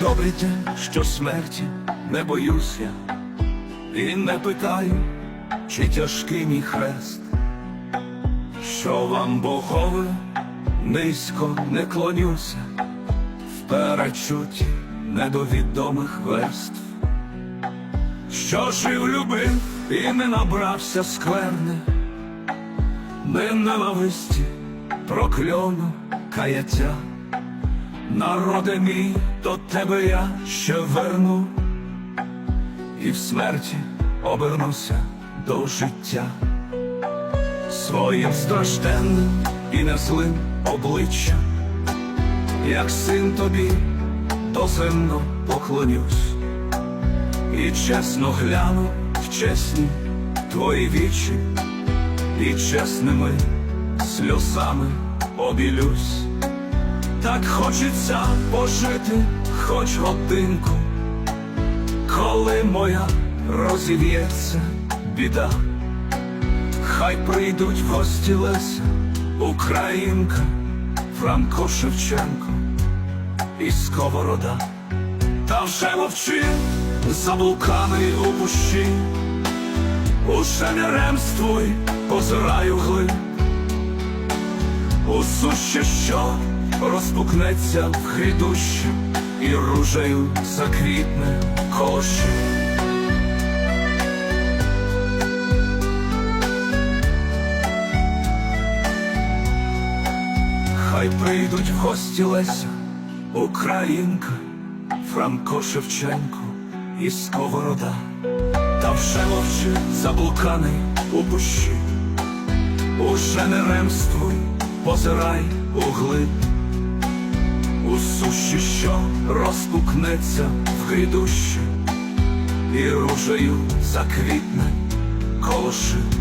добрий день, що смерті не боюсь я, і не питаю, чи тяжкий мій хрест, що вам Богове низько не клонюся, в перечуті недовідомих верств, що жив, любив і не набрався скверни, ненависті, прокльону, каяття. Народе мій, до тебе я ще верну, і в смерті обернуся до життя. Своїм стражденним і незлим обличчям, як син тобі доземно поклонюсь, і чесно гляну в чесні твої вічі, і чесними сльозами обілюсь. Так хочеться пожити хоч годинку, коли моя розів'ється біда, хай прийдуть в гості Леся, Українка, Франко Шевченко і Сковорода, та вже мовчи, заблуканий у пущі, уже не ремствуй, позираю глиб, у суще, що розпукнеться в хрідущі і ружею заквітне коші. Хай прийдуть в гості Леся, Українка, Франко Шевченко і Сковорода, та вже мовчи заблуканий у пущі, уже не ремствуй, позирай углиб, у суші, що розпукнеться в грідущі, і ружею заквітне колоши.